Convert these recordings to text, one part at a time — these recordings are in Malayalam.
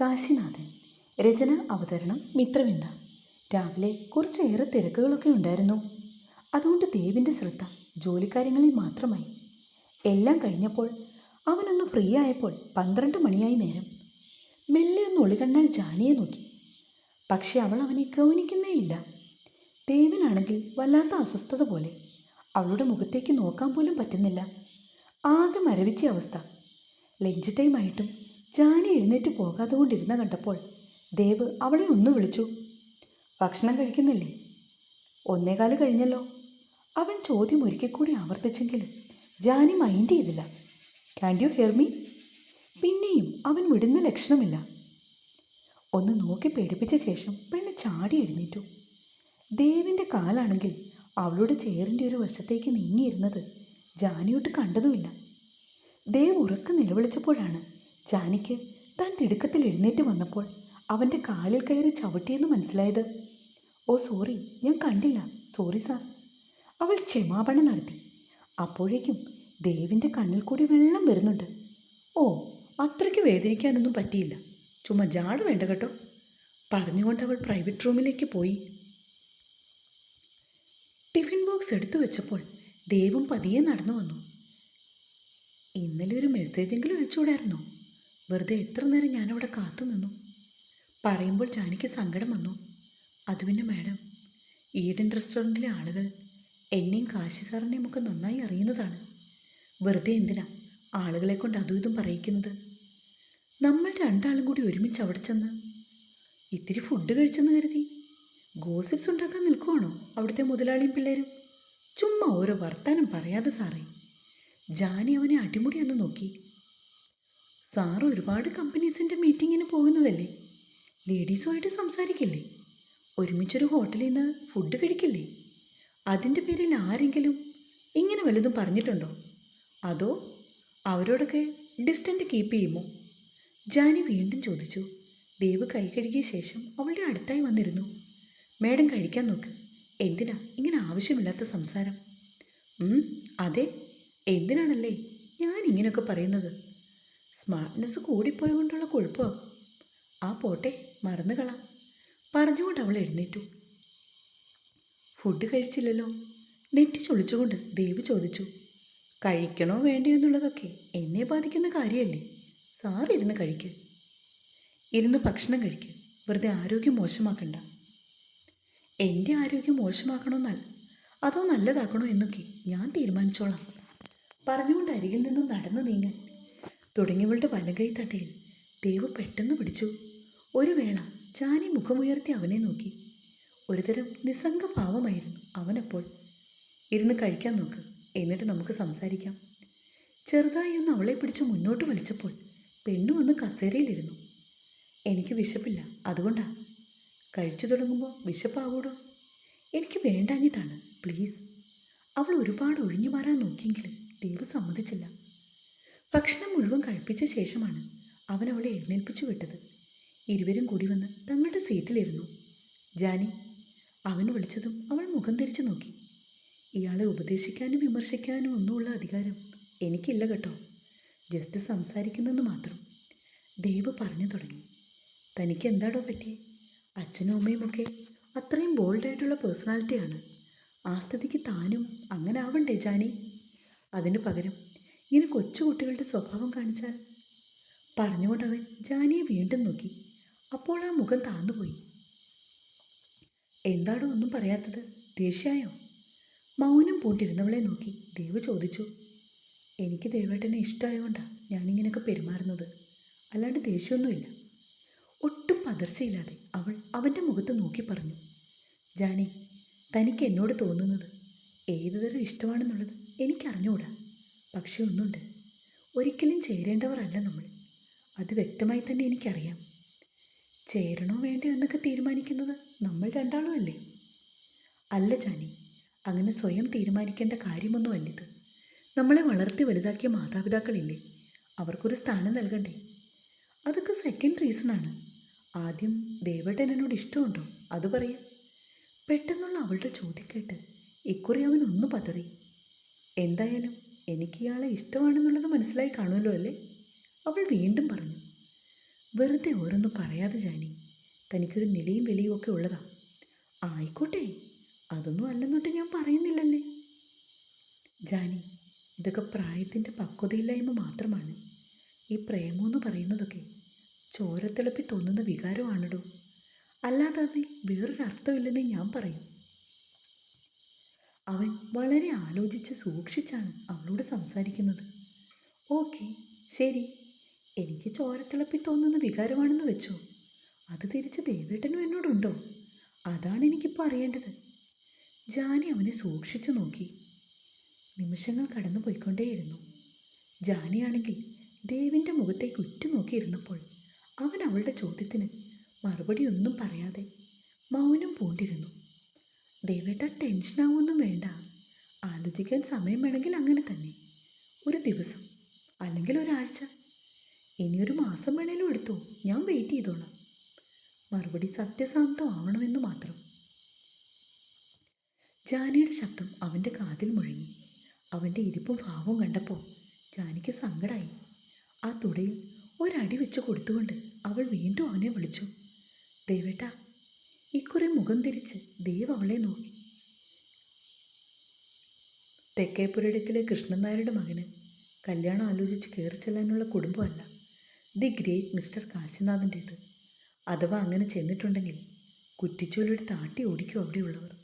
കാശിനാഥൻ. രചന അവതരണം മിത്രവിന്ദ. രാവിലെ കുറച്ചേറെ തിരക്കുകളൊക്കെ ഉണ്ടായിരുന്നു. അതുകൊണ്ട് ദേവിന്റെ ശ്രദ്ധ ജോലിക്കാര്യങ്ങളിൽ മാത്രമായി. എല്ലാം കഴിഞ്ഞപ്പോൾ അവനൊന്ന് ഫ്രീ ആയപ്പോൾ പന്ത്രണ്ട് മണിയായി നേരം. മെല്ലെ ഒന്ന് ഒളികണ്ണാൽ ജാനിയെ നോക്കി. പക്ഷെ അവൾ അവനെ ഗൗനിക്കുന്നേയില്ല ദേവനാണെങ്കിൽ വല്ലാത്ത അസ്വസ്ഥത പോലെ അവളുടെ മുഖത്തേക്ക് നോക്കാൻ പോലും പറ്റുന്നില്ല. ആകെ മരവിച്ച അവസ്ഥ. ലഞ്ച് ടൈം ആയിട്ടും ജാനി എഴുന്നേറ്റ് പോകാതെ കൊണ്ടിരുന്ന കണ്ടപ്പോൾ ദേവ് അവളെ ഒന്ന് വിളിച്ചു. ഭക്ഷണം കഴിക്കുന്നില്ലേ? ഒന്നേകാൽ കഴിഞ്ഞല്ലോ അവൻ ചോദ്യം ഒരിക്കൽ കൂടി ആവർത്തിച്ചെങ്കിലും ജാനി മൈൻഡ് ചെയ്തില്ല. ക്യാൻ യു ഹിയർ മീ പിന്നെയും അവൻ വിടുന്ന ലക്ഷണമില്ല. ഒന്ന് നോക്കി പേടിപ്പിച്ച ശേഷം പെണ്ണ് ചാടി എഴുന്നേറ്റു. ദേവിന്റെ കാലാണെങ്കിൽ അവളുടെ ചേറിന്റെ ഒരു വശത്തേക്ക് നീങ്ങിയിരുന്നത് ജാനിയോട്ട് കണ്ടതുമില്ല. ദേവ് ഉറക്ക നിലവിളിച്ചപ്പോഴാണ് ജാനിക്ക് താൻ തിടുക്കത്തിൽ എഴുന്നേറ്റ് വന്നപ്പോൾ അവന്റെ കാലിൽ കയറി ചവിട്ടിയെന്ന് മനസ്സിലായത്. ഓ സോറി ഞാൻ കണ്ടില്ല. Sorry sir. അവൾ ക്ഷമാപണം നടത്തി. അപ്പോഴേക്കും ദേവിന്റെ കണ്ണിൽ കൂടി വെള്ളം വരുന്നുണ്ട്. ഓ അത്രയ്ക്ക് വേദനിക്കാനൊന്നും പറ്റിയില്ല. ചുമ്മാ ജാട് വേണ്ട കേട്ടോ. പറഞ്ഞുകൊണ്ട് അവൾ പ്രൈവറ്റ് റൂമിലേക്ക് പോയി. ടിഫിൻ ബോക്സ് എടുത്തു വെച്ചപ്പോൾ ദേവും പതിയെ നടന്നു വന്നു ഇന്നലെ ഒരു മെസ്സേജെങ്കിലും അയച്ചുകൂടായിരുന്നോ? വെറുതെ എത്ര നേരം ഞാനവിടെ കാത്തു നിന്നു? പറയുമ്പോൾ ജാനിക്ക് സങ്കടം വന്നു. അത് പിന്നെ മാഡം ഈഡൻ റെസ്റ്റോറന്റിലെ ആളുകൾ എന്നെയും കാശി സാറിനെയും ഒക്കെ നന്നായി അറിയുന്നതാണ്. വെറുതെ എന്തിനാ ആളുകളെ കൊണ്ട് അതും ഇതും പറയിക്കുന്നത്? നമ്മൾ രണ്ടാളും കൂടി ഒരുമിച്ച് അവിടെ ചെന്ന് ഇത്തിരി ഫുഡ് കഴിച്ചെന്ന് കരുതി. ഗോസിപ്സ് ഉണ്ടാക്കാൻ നിൽക്കുവാണോ അവിടുത്തെ മുതലാളിയും പിള്ളേരും? ചുമ്മാ ഓരോ വർത്താനം പറയാതെ സാറേ. ജാനി അവനെ അടിമുടി ഒന്ന് നോക്കി. സാർ ഒരുപാട് കമ്പനീസിന്റെ മീറ്റിങ്ങിന് പോകുന്നതല്ലേ? ലേഡീസുമായിട്ട് സംസാരിക്കില്ലേ? ഒരുമിച്ചൊരു ഹോട്ടലിൽ നിന്ന് ഫുഡ് കഴിക്കില്ലേ? അതിന്റെ പേരിൽ ആരെങ്കിലും ഇങ്ങനെ വലുതും പറഞ്ഞിട്ടുണ്ടോ? അതോ അവരോടൊക്കെ ഡിസ്റ്റന്റ് കീപ്പ് ചെയ്യുമോ? ജാനി വീണ്ടും ചോദിച്ചു. ദേവ് കൈ കഴുകിയ ശേഷം അവളുടെ അടുത്തായി വന്നിരുന്നു. മേഡം കഴിക്കാൻ നോക്ക്. എന്തിനാ? ഇങ്ങനെ ആവശ്യമില്ലാത്ത സംസാരം. അതെ. എന്തിനാണല്ലേ? ഞാൻ ഇങ്ങനെയൊക്കെ പറയുന്നത്. സ്മാർട്ട്നെസ് കൂടിപ്പോയുകൊണ്ടുള്ള കുഴപ്പമാകും ആ പോട്ടെ മറന്നു കളാം. പറഞ്ഞുകൊണ്ട് അവൾ എഴുന്നേറ്റു. ഫുഡ് കഴിച്ചില്ലല്ലോ. നെറ്റി ചൊളിച്ചുകൊണ്ട് ദേവ് ചോദിച്ചു. കഴിക്കണോ വേണ്ടയോ എന്നുള്ളതൊക്കെ എന്നെ ബാധിക്കുന്ന കാര്യമല്ലേ? സാർ ഇരുന്ന് കഴിക്ക്. ഇരുന്ന് ഭക്ഷണം കഴിക്ക്. വെറുതെ ആരോഗ്യം മോശമാക്കണ്ട. എന്റെ ആരോഗ്യം മോശമാക്കണമെന്നാൽ അതോ നല്ലതാക്കണോ എന്നൊക്കെ ഞാൻ തീരുമാനിച്ചോളാം. പറഞ്ഞുകൊണ്ട് അരികിൽ നിന്നും നടന്നു നീങ്ങാൻ തുടങ്ങിയവളുടെ വലകൈ തട്ടയിൽ. ദേവ് പെട്ടെന്ന് പിടിച്ചു. ഒരു വേള ചാനി മുഖമുയർത്തി അവനെ നോക്കി. ഒരുതരം നിസ്സംഗ ഭാവമായിരുന്നു അവനപ്പോൾ. ഇരുന്ന് കഴിക്കാൻ നോക്ക് എന്നിട്ട് നമുക്ക് സംസാരിക്കാം. ചെറുതായി ഒന്ന് അവളെ പിടിച്ച് മുന്നോട്ട് വലിച്ചപ്പോൾ പെണ്ണു വന്ന് കസേരയിലിരുന്നു. എനിക്ക് വിശപ്പില്ല അതുകൊണ്ടാ. കഴിച്ചു തുടങ്ങുമ്പോൾ വിശപ്പാവൂടോ? എനിക്ക് വേണ്ടാഞ്ഞിട്ടാണ് പ്ലീസ്. അവൾ ഒരുപാട് ഒഴിഞ്ഞു മാറാൻ നോക്കിയെങ്കിലും ദേവ് സമ്മതിച്ചില്ല. ഭക്ഷണം മുഴുവൻ കഴിപ്പിച്ച ശേഷമാണ് അവൻ അവളെ എഴുന്നേൽപ്പിച്ചു വിട്ടത്. ഇരുവരും കൂടി വന്ന് തങ്ങളുടെ സീറ്റിലിരുന്നു. ജാനി അവൻ വിളിച്ചതും അവൾ മുഖം തിരിച്ചു നോക്കി. ഇയാളെ ഉപദേശിക്കാനും വിമർശിക്കാനും ഒന്നുമുള്ള അധികാരം എനിക്കില്ല കേട്ടോ. ജസ്റ്റ് സംസാരിക്കുന്നെന്ന് മാത്രം. ദേവ് പറഞ്ഞു തുടങ്ങി. തനിക്ക് എന്താടോ പറ്റിയേ അച്ഛനും അമ്മയുമൊക്കെ അത്രയും ബോൾഡായിട്ടുള്ള പേഴ്സണാലിറ്റിയാണ് ആ സ്ഥിതിക്ക് താനും അങ്ങനെ ആവണ്ടേ ജാനി? അതിനു പകരം ഇങ്ങനെ കൊച്ചുകുട്ടികളുടെ സ്വഭാവം കാണിച്ചാൽ? പറഞ്ഞുകൊണ്ട് അവൻ ജാനിയെ വീണ്ടും നോക്കി. അപ്പോൾ ആ മുഖം താന്നുപോയി. എന്താടോ ഒന്നും പറയാത്തത്? ദേഷ്യായോ? മൗനം പൂണ്ടിരുന്നവളെ നോക്കി ദേവ് ചോദിച്ചു. എനിക്ക് ദേവേട്ടനെ ഇഷ്ടമായതുകൊണ്ടാണ് ഞാനിങ്ങനെയൊക്കെ പെരുമാറുന്നത്. അല്ലാണ്ട് ദേഷ്യമൊന്നുമില്ല. ഒട്ടും പതർച്ചയില്ലാതെ അവൾ അവന്റെ മുഖത്ത് നോക്കി പറഞ്ഞു. ജാനി തനിക്ക് എന്നോട് തോന്നുന്നത് ഏതുതരം ഇഷ്ടമാണെന്നുള്ളത് എനിക്കറിഞ്ഞുകൂടാ. പക്ഷേ ഒന്നുണ്ട്. ഒരിക്കലും ചേരേണ്ടവരല്ല നമ്മൾ. അത് വ്യക്തമായി തന്നെ എനിക്കറിയാം. ചേരണോ വേണ്ടയോ എന്നൊക്കെ തീരുമാനിക്കുന്നത് നമ്മൾ രണ്ടാളും അല്ലേ? അല്ല ജാനി അങ്ങനെ സ്വയം തീരുമാനിക്കേണ്ട കാര്യമൊന്നുമല്ലിത്. നമ്മളെ വളർത്തി വലുതാക്കിയ മാതാപിതാക്കളില്ലേ? അവർക്കൊരു സ്ഥാനം നൽകണ്ടേ? അതൊക്കെ സെക്കൻഡ് റീസണാണ് ആദ്യം ദേവേട്ടൻ എന്നോട് ഇഷ്ടമുണ്ടോ? അത് പറയാം. പെട്ടെന്നുള്ള അവളുടെ ചോദ്യം കേട്ട് ഇക്കുറി അവൻ ഒന്ന് പതറി. എന്തായാലും എനിക്ക് ഇയാളെ ഇഷ്ടമാണെന്നുള്ളത് മനസ്സിലായി കാണുമല്ലോ അല്ലേ? അവൾ വീണ്ടും പറഞ്ഞു. വെറുതെ ഓരോന്നും പറയാതെ ജാനി തനിക്കൊരു നിലയും വിലയും ഒക്കെ ഉള്ളതാ. ആയിക്കോട്ടെ അതൊന്നും അല്ലെന്നൊട്ട് ഞാൻ പറയുന്നില്ലല്ലേ? ജാനി ഇതൊക്കെ പ്രായത്തിന്റെ പക്വതയില്ലായ്മ മാത്രമാണ്. ഈ പ്രേമമെന്ന് പറയുന്നതൊക്കെ ചോരത്തിളപ്പി തോന്നുന്ന വികാരമാണടോ. അല്ലാതെ അതിൽ വേറൊരർത്ഥമില്ലെന്ന് ഞാൻ പറയും. അവൻ വളരെ ആലോചിച്ച് സൂക്ഷിച്ചാണ് അവളോട് സംസാരിക്കുന്നത്. ഓക്കെ ശരി. എനിക്ക് ചോരത്തിളപ്പി തോന്നുന്ന വികാരമാണെന്ന് വെച്ചോ. അത് തിരിച്ച് ദേവേട്ടനും എന്നോടുണ്ടോ? അതാണ് എനിക്കിപ്പോൾ അറിയേണ്ടത്. ജാനി അവനെ സൂക്ഷിച്ചു നോക്കി. നിമിഷങ്ങൾ കടന്നു പോയിക്കൊണ്ടേയിരുന്നു ജാനിയാണെങ്കിൽ ദേവിന്റെ മുഖത്തേക്ക് ഉറ്റുനോക്കിയിരുന്നപ്പോൾ അവൻ അവളുടെ ചോദ്യത്തിന് മറുപടിയൊന്നും പറയാതെ മൗനം പൂണ്ടിരുന്നു. ദേവേട്ട ടെൻഷനാവൊന്നും വേണ്ട. ആലോചിക്കാൻ സമയം വേണമെങ്കിൽ അങ്ങനെ തന്നെ. ഒരു ദിവസം അല്ലെങ്കിൽ ഒരാഴ്ച. ഇനിയൊരു മാസം വേണേലും എടുത്തോ. ഞാൻ വെയിറ്റ് ചെയ്തോളാം. മറുപടി സത്യസാന്തമാവണമെന്ന് മാത്രം. ജാനിയുടെ ശബ്ദം അവന്റെ കാതിൽ മുഴങ്ങി. അവന്റെ ഇരിപ്പും ഭാവവും കണ്ടപ്പോൾ ജാനിക്ക് സങ്കടമായി ആ തുടയിൽ ഒരടി വെച്ച് കൊടുത്തുകൊണ്ട് അവൾ വീണ്ടും അവനെ വിളിച്ചു. ദേവേട്ട ഇക്കുറി മുഖം തിരിച്ച് ദേവ് അവളെ നോക്കി. തെക്കേപ്പുരടക്കിലെ കൃഷ്ണൻ നായരുടെ മകന് കല്യാണം ആലോചിച്ച് കയറി ചെല്ലാനുള്ള കുടുംബമല്ല. ദി ഗ്രേറ്റ് മിസ്റ്റർ കാശിനാഥന്റേത് അഥവാ അങ്ങനെ ചെന്നിട്ടുണ്ടെങ്കിൽ കുറ്റിച്ചോലെടുത്ത് ആട്ടി ഓടിക്കും അവിടെയുള്ളവർ.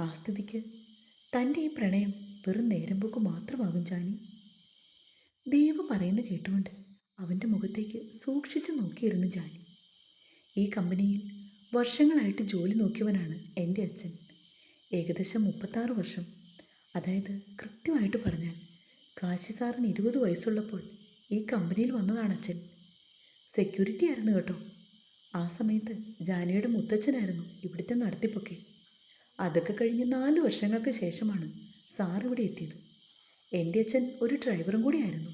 ആ സ്ഥിതിക്ക് തന്റെ ഈ പ്രണയം വെറും നേരമ്പോക്ക് മാത്രമാകും ചാനി. ദേവ് പറയുന്ന കേട്ടുകൊണ്ട് അവന്റെ മുഖത്തേക്ക് സൂക്ഷിച്ചു നോക്കിയിരുന്നു ജാനി ഈ കമ്പനിയിൽ വർഷങ്ങളായിട്ട് ജോലി നോക്കിയവനാണ് എന്റെ അച്ഛൻ. ഏകദേശം മുപ്പത്താറ് വർഷം. അതായത് കൃത്യമായിട്ട് പറഞ്ഞാൽ കാശി സാറിന് ഇരുപത് വയസ്സുള്ളപ്പോൾ ഈ കമ്പനിയിൽ വന്നതാണ് അച്ഛൻ. സെക്യൂരിറ്റി ആയിരുന്നു കേട്ടോ. ആ സമയത്ത് ജാനിയുടെ മുത്തച്ഛനായിരുന്നു ഇവിടുത്തെ നടത്തിപ്പൊക്കെ. അതൊക്കെ കഴിഞ്ഞ് നാല് വർഷങ്ങൾക്ക് ശേഷമാണ് സാർ ഇവിടെ എത്തിയത്. എന്റെ അച്ഛൻ ഒരു ഡ്രൈവറും കൂടിയായിരുന്നു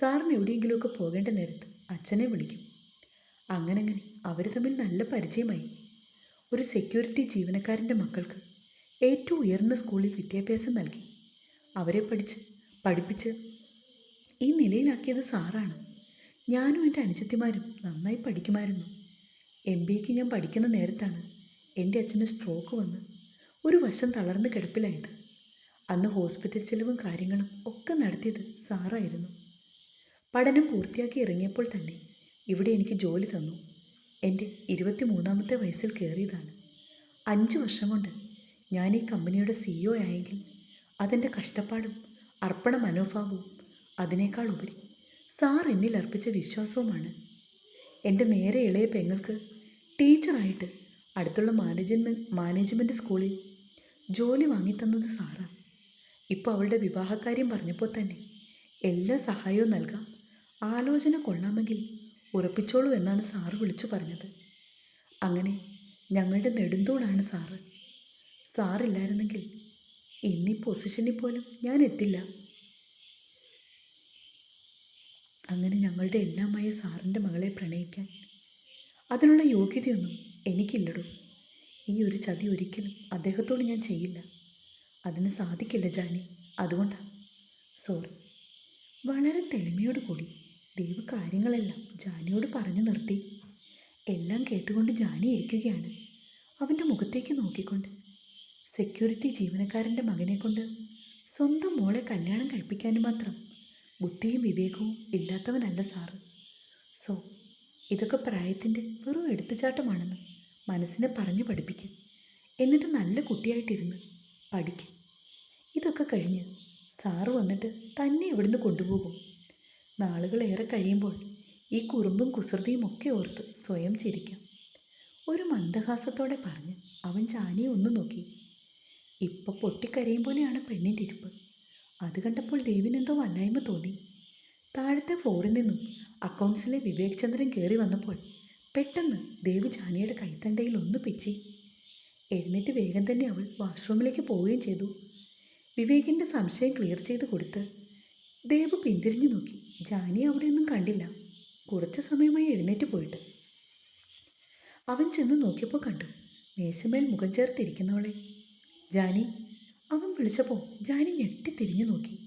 സാറിന് എവിടെയെങ്കിലുമൊക്കെ പോകേണ്ട നേരത്ത് അച്ഛനെ വിളിക്കും. അങ്ങനെ അങ്ങനെ അവർ തമ്മിൽ നല്ല പരിചയമായി. ഒരു സെക്യൂരിറ്റി ജീവനക്കാരന്റെ മക്കൾക്ക് ഏറ്റവും ഉയർന്ന സ്കൂളിൽ വിദ്യാഭ്യാസം നൽകി. അവരെ പഠിച്ച് പഠിപ്പിച്ച് ഈ നിലയിലാക്കിയത് സാറാണ്. ഞാനും എന്റെ അനുജത്തിമാരും നന്നായി പഠിക്കുമായിരുന്നു. എം ബിക്ക് ഞാൻ പഠിക്കുന്ന നേരത്താണ് എന്റെ അച്ഛന് സ്ട്രോക്ക് വന്ന് ഒരു വശം തളർന്ന് കിടപ്പിലായത്. അന്ന് ഹോസ്പിറ്റൽ ചിലവും കാര്യങ്ങളും ഒക്കെ നടത്തിയത് സാറായിരുന്നു. പഠനം പൂർത്തിയാക്കി ഇറങ്ങിയപ്പോൾ തന്നെ ഇവിടെ എനിക്ക് ജോലി തന്നു. എന്റെ ഇരുപത്തി മൂന്നാമത്തെ വയസ്സിൽ കയറിയതാണ്. അഞ്ച് വർഷം കൊണ്ട് ഞാൻ ഈ കമ്പനിയുടെ സിഇഒ ആയെങ്കിൽ അതിന്റെ കഷ്ടപ്പാടും അർപ്പണ മനോഭാവവും അതിനേക്കാൾ ഉപരി സാർ എന്നിൽ അർപ്പിച്ച വിശ്വാസവുമാണ്. എന്റെ നേരെ ഇളയ പെങ്ങൾക്ക് ടീച്ചറായിട്ട് അടുത്തുള്ള മാനേജ്മെന്റ് മാനേജ്മെന്റ് സ്കൂളിൽ ജോലി വാങ്ങിത്തന്നത് സാറാണ് ഇപ്പോൾ അവളുടെ വിവാഹകാര്യം പറഞ്ഞപ്പോൾ തന്നെ എല്ലാ സഹായവും നൽകാം. ആലോചന കൊള്ളാമെങ്കിൽ ഉറപ്പിച്ചോളൂ എന്നാണ് സാറ് വിളിച്ചു പറഞ്ഞത്. അങ്ങനെ ഞങ്ങളുടെ നെടുന്തൂണാണ് സാറ്. സാറില്ലായിരുന്നെങ്കിൽ ഇന്നീ പൊസിഷനിൽ പോലും ഞാൻ എത്തില്ല. അങ്ങനെ ഞങ്ങളുടെ എല്ലാമായ സാറിന്റെ മകളെ പ്രണയിക്കാൻ അതിനുള്ള യോഗ്യതയൊന്നും എനിക്കില്ലടോ. ഈ ഒരു ചതി ഒരിക്കലും അദ്ദേഹത്തോട് ഞാൻ ചെയ്യില്ല. അതിന് സാധിക്കില്ല ജാനി. അതുകൊണ്ടാണ് സോറി. വളരെ തെളിമയോട് കൂടി ദൈവ കാര്യങ്ങളെല്ലാം ജാനിയോട് പറഞ്ഞു നിർത്തി. എല്ലാം കേട്ടുകൊണ്ട് ജാനി ഇരിക്കുകയാണ്. അവന്റെ മുഖത്തേക്ക് നോക്കിക്കൊണ്ട്. സെക്യൂരിറ്റി ജീവനക്കാരന്റെ മകനെ കൊണ്ട് സ്വന്തം മോളെ കല്യാണം കഴിപ്പിക്കാനും മാത്രം ബുദ്ധിയും വിവേകവും ഇല്ലാത്തവനല്ല സാറ്. സോ ഇതൊക്കെ പ്രായത്തിന്റെ വെറും എടുത്തുചാട്ടമാണെന്ന് മനസ്സിനെ പറഞ്ഞു പഠിപ്പിക്കും. എന്നിട്ട് നല്ല കുട്ടിയായിട്ടിരുന്ന് പഠിക്കും. ഇതൊക്കെ കഴിഞ്ഞ് സാറ് വന്നിട്ട് തന്നെ ഇവിടുന്ന് കൊണ്ടുപോകും. നാളുകൾ ഏറെ കഴിയുമ്പോൾ ഈ കുറുമ്പും കുസൃതിയും ഒക്കെ ഓർത്ത് സ്വയം ചിരിക്കാം. ഒരു മന്ദഹാസത്തോടെ പറഞ്ഞ് അവൻ ചാനിയെ ഒന്ന് നോക്കി. ഇപ്പം പൊട്ടിക്കരയും പോലെയാണ് പെണ്ണിന്റെ ഇരിപ്പ്. അത് കണ്ടപ്പോൾ ദേവിനെന്തോ വല്ലായ്മ തോന്നി. താഴത്തെ ഫ്ലോറിൽ നിന്നും അക്കൗണ്ട്സിലെ വിവേക് ചന്ദ്രൻ കയറി വന്നപ്പോൾ പെട്ടെന്ന് ദേവ് ചാനിയുടെ കൈത്തണ്ടയിൽ ഒന്ന് പിച്ചി. എഴുന്നേറ്റ് വേഗം തന്നെ അവൾ വാഷ്റൂമിലേക്ക് പോവുകയും ചെയ്തു. വിവേകിന്റെ സംശയം ക്ലിയർ ചെയ്ത് കൊടുത്ത് ദേവ് പിന്തിരിഞ്ഞു നോക്കി. ജാനി അവിടെയൊന്നും കണ്ടില്ല. കുറച്ച് സമയമായി എഴുന്നേറ്റ് പോയിട്ട്. അവൻ ചെന്ന് നോക്കിയപ്പോൾ കണ്ടു. മേശമേൽ മുഖം ചേർത്തിരിക്കുന്നവളെ. ജാനി അവൻ വിളിച്ചപ്പോൾ ജാനി ഞെട്ടി തിരിഞ്ഞു നോക്കി.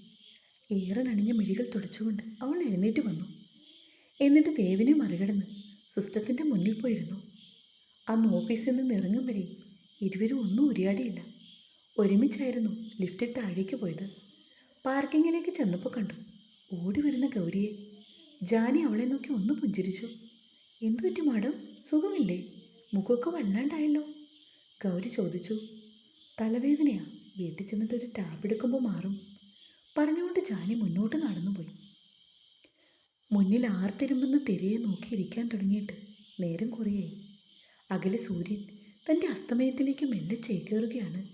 ഏറെ അണിഞ്ഞ മിഴികൾ തുടച്ചുകൊണ്ട് അവൾ എഴുന്നേറ്റ് വന്നു. എന്നിട്ട് ദേവിനെ മറികടന്ന് സിസ്റ്റത്തിന്റെ മുന്നിൽ പോയിരുന്നു. അന്ന് ഓഫീസിൽ നിന്ന് ഇറങ്ങും വരെ ഇരുവരും ഒന്നും ഉരിയാടിയില്ല. ഒരുമിച്ചായിരുന്നു ലിഫ്റ്റിൽ താഴേക്ക് പോയത്. പാർക്കിങ്ങിലേക്ക് ചെന്നപ്പോൾ കണ്ടു. ഓടി വരുന്ന ഗൗരിയെ. ജാനി അവളെ നോക്കി ഒന്ന് പുഞ്ചിരിച്ചു. എന്തു പറ്റി മാഡം? സുഖമില്ലേ? മുഖമൊക്കെ വല്ലാണ്ടായല്ലോ? ഗൗരി ചോദിച്ചു. തലവേദനയാ. വീട്ടിൽ ചെന്നിട്ട് ഒരു ടാബ് എടുക്കുമ്പോൾ മാറും. പറഞ്ഞുകൊണ്ട് ജാനി മുന്നോട്ട് നടന്നുപോയി. മുന്നിൽ ആർത്തിരുമ്പെന്ന് തിരയെ നോക്കിയിരിക്കാൻ തുടങ്ങിയിട്ട് നേരം കുറയായി. അകലെ സൂര്യൻ തന്റെ അസ്തമയത്തിലേക്ക് മെല്ലെ ചേക്കേറുകയാണ്.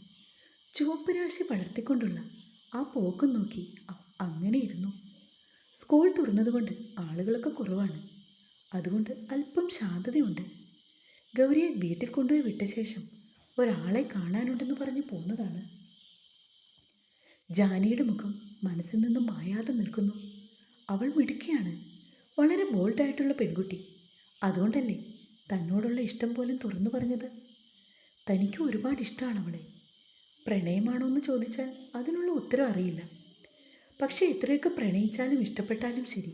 ചുവപ്പ് രാശി പടർത്തിക്കൊണ്ടുള്ള ആ പോക്കും നോക്കി അങ്ങനെ ഇരുന്നു. സ്കൂൾ തുറന്നതുകൊണ്ട് ആളുകളൊക്കെ കുറവാണ്. അതുകൊണ്ട് അല്പം ശാന്തതയുണ്ട്. ഗൗരിയെ വീട്ടിൽ കൊണ്ടുപോയി വിട്ട ശേഷം ഒരാളെ കാണാനുണ്ടെന്ന് പറഞ്ഞ് പോന്നതാണ്. ജാനിയുടെ മുഖം മനസ്സിൽ നിന്നും മായാതെ നിൽക്കുന്നു. അവൾ മിടുക്കിയാണ്. വളരെ ബോൾഡായിട്ടുള്ള പെൺകുട്ടി. അതുകൊണ്ടല്ലേ തന്നോടുള്ള ഇഷ്ടം പോലും തുറന്നു പറഞ്ഞത്? തനിക്ക് ഒരുപാട് ഇഷ്ടമാണ് അവളെ. പ്രണയമാണോ എന്ന് ചോദിച്ചാൽ അതിനുള്ള ഉത്തരം അറിയില്ല. പക്ഷേ എത്രയൊക്കെ പ്രണയിച്ചാലും ഇഷ്ടപ്പെട്ടാലും ശരി.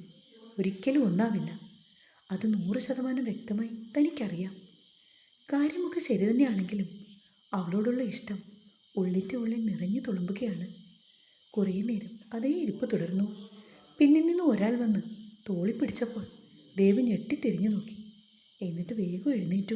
ഒരിക്കലും ഒന്നാവില്ല. അത് നൂറ് ശതമാനം വ്യക്തമായി തനിക്കറിയാം. കാര്യമൊക്കെ ശരി തന്നെയാണെങ്കിലും അവളോടുള്ള ഇഷ്ടം ഉള്ളിന്റെ ഉള്ളിൽ നിറഞ്ഞു തുളുമ്പുകയാണ്. കുറേ നേരം അതേ ഇരിപ്പ് തുടർന്നു. പിന്നിൽ നിന്ന് ഒരാൾ വന്ന് തോളി പിടിച്ചപ്പോൾ ദേവ് ഞെട്ടിത്തിരിഞ്ഞു നോക്കി. എന്നിട്ട് വേഗം എഴുന്നേറ്റു.